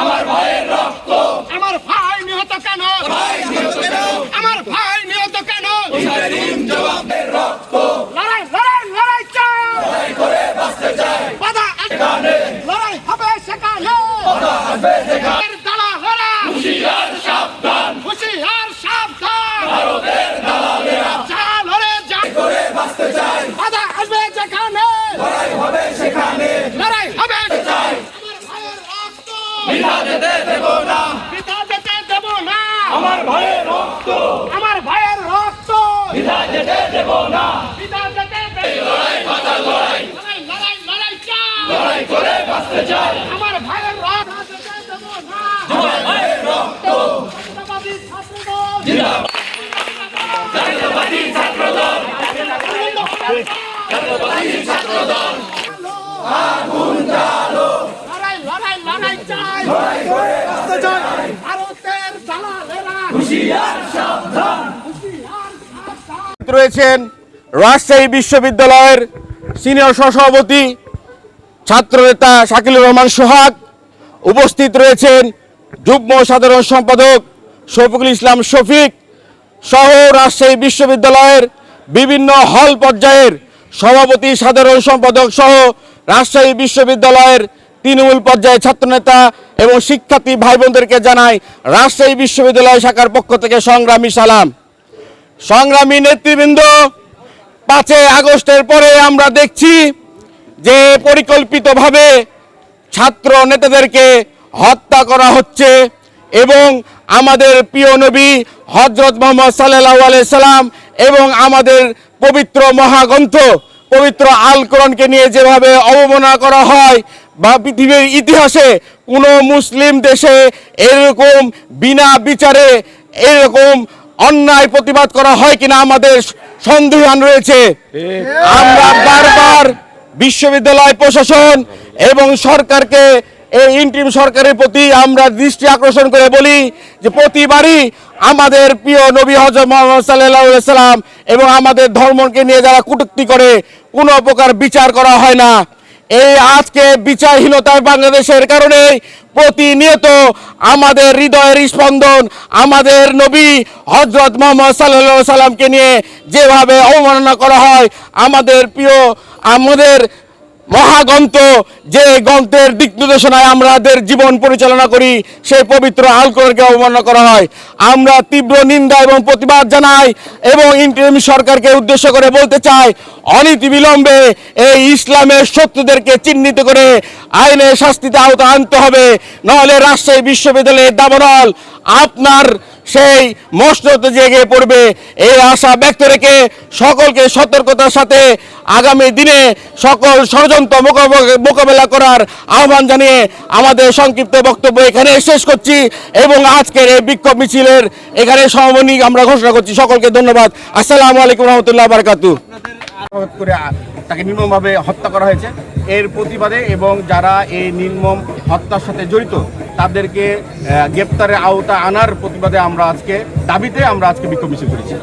আমার ভাইয়ের রক্ত। আমার ভাই নিহত কেন? ভাই আমার ভাইয়ের রক্ত। আমার ভাইয়ের রক্ত। বিধা যেতে দেব না। বৃথা যেতে দেব লড়াই লড়াই। লড়াই চাই। লড়াই করে বাঁচতে চাই। আমার ভাইয়ের রক্ত। যেতে দেব না। আমার ভাইয়ের রক্ত। জাতীয়তাবাদী ছাত্রদল। জাতীয়বাদী ছাত্রদল। লড়াই লড়াই লড়াই চাই। রয়েছেন রাজশাহী বিশ্ববিদ্যালয়ের সিনিয়র সহসভাপতি ছাত্রনেতা শাকিলুর রহমান সোহাগ, উপস্থিত রয়েছেন যুগ্ম সাধারণ সম্পাদক শফিকুল ইসলাম শফিক সহ রাজশাহী বিশ্ববিদ্যালয়ের বিভিন্ন হল পর্যায়ের সভাপতি সাধারণ সম্পাদক সহ রাজশাহী বিশ্ববিদ্যালয়ের তৃণমূল পর্যায়ে ছাত্রনেতা এবং শিক্ষার্থী ভাই বোনদেরকে জানাই রাজশাহী বিশ্ববিদ্যালয় শাখার পক্ষ থেকে সংগ্রামী সালাম। সংগ্রামী নেতৃবৃন্দ, পাঁচই আগস্টের পরে আমরা দেখছি যে পরিকল্পিতভাবে ছাত্র নেতাদেরকে হত্যা করা হচ্ছে এবং আমাদের প্রিয় নবী হজরত মোহাম্মদ সাল্লাহ সাল্লাম এবং আমাদের পবিত্র মহাগ্রন্থ, পবিত্র আল কোরআনকে নিয়ে যেভাবে অবমাননা করা হয় বা পৃথিবীর ইতিহাসে কোনো মুসলিম দেশে এরকম বিনা বিচারে এরকম অন্যায় প্রতিবাদ করা হয় কিনা আমাদের সন্দেহান রয়েছে। আমরা বারবার বিশ্ববিদ্যালয় প্রশাসন এবং সরকারকে, এই ইন্টিম সরকারের প্রতি আমরা দৃষ্টি আকর্ষণ করে বলি যে প্রতিবারই আমাদের প্রিয় নবী হজরত মোহাম্মদ সাল্লাহ সাল্লাম এবং আমাদের ধর্মকে নিয়ে যারা কটূক্তি করে, কোনো প্রকার বিচার করা হয় না। এই আজকে বিচারহীনতায় বাংলাদেশের কারণে প্রতিনিয়ত আমাদের হৃদয়ের স্পন্দন, আমাদের নবী হজরত মোহাম্মদ সাল্লা সাল্লামকে নিয়ে যেভাবে অবমাননা করা হয়, আমাদের প্রিয়, আমাদের মহাগ্রন্থ, যে গ্রন্থের দিক নির্দেশনায় আমাদের জীবন পরিচালনা করি, সেই পবিত্র আলকোরকে অবমাননা করা হয়। আমরা তীব্র নিন্দা এবং প্রতিবাদ জানাই এবং ইন্টারিম সরকারকে উদ্দেশ্য করে বলতে চাই, অনীতি বিলম্বে এই ইসলামের শত্রুদেরকে চিহ্নিত করে আইনের শাস্তিতে আওতা আনতে হবে। নাহলে রাজশাহী বিশ্ববিদ্যালয়ের দাবনল আপনার সেই মস্ত জেগে পড়বে। এই আশা ব্যক্ত রেখে সকলকে সতর্কতার সাথে আগামী দিনে সকল ষড়যন্ত্র মোকাবেলা করার আহ্বান জানিয়ে আমাদের সংক্ষিপ্ত বক্তব্য এখানে শেষ করছি এবং আজকের এই বিক্ষোভ মিছিলের এখানে সমাপনী আমরা ঘোষণা করছি। সকলকে ধন্যবাদ। আসসালামু আলাইকুম রহমতুল্লাহ বারকাতু করে তাকে নির্মমভাবে হত্যা করা হয়েছে। এর প্রতিবাদে এবং যারা এই নির্মম হত্যার সাথে জড়িত, তাদেরকে গ্রেপ্তারের আওতা আনার প্রতিবাদে আমরা আজকে, দাবিতে আমরা আজকে বিক্ষোভ মিছিল করেছি।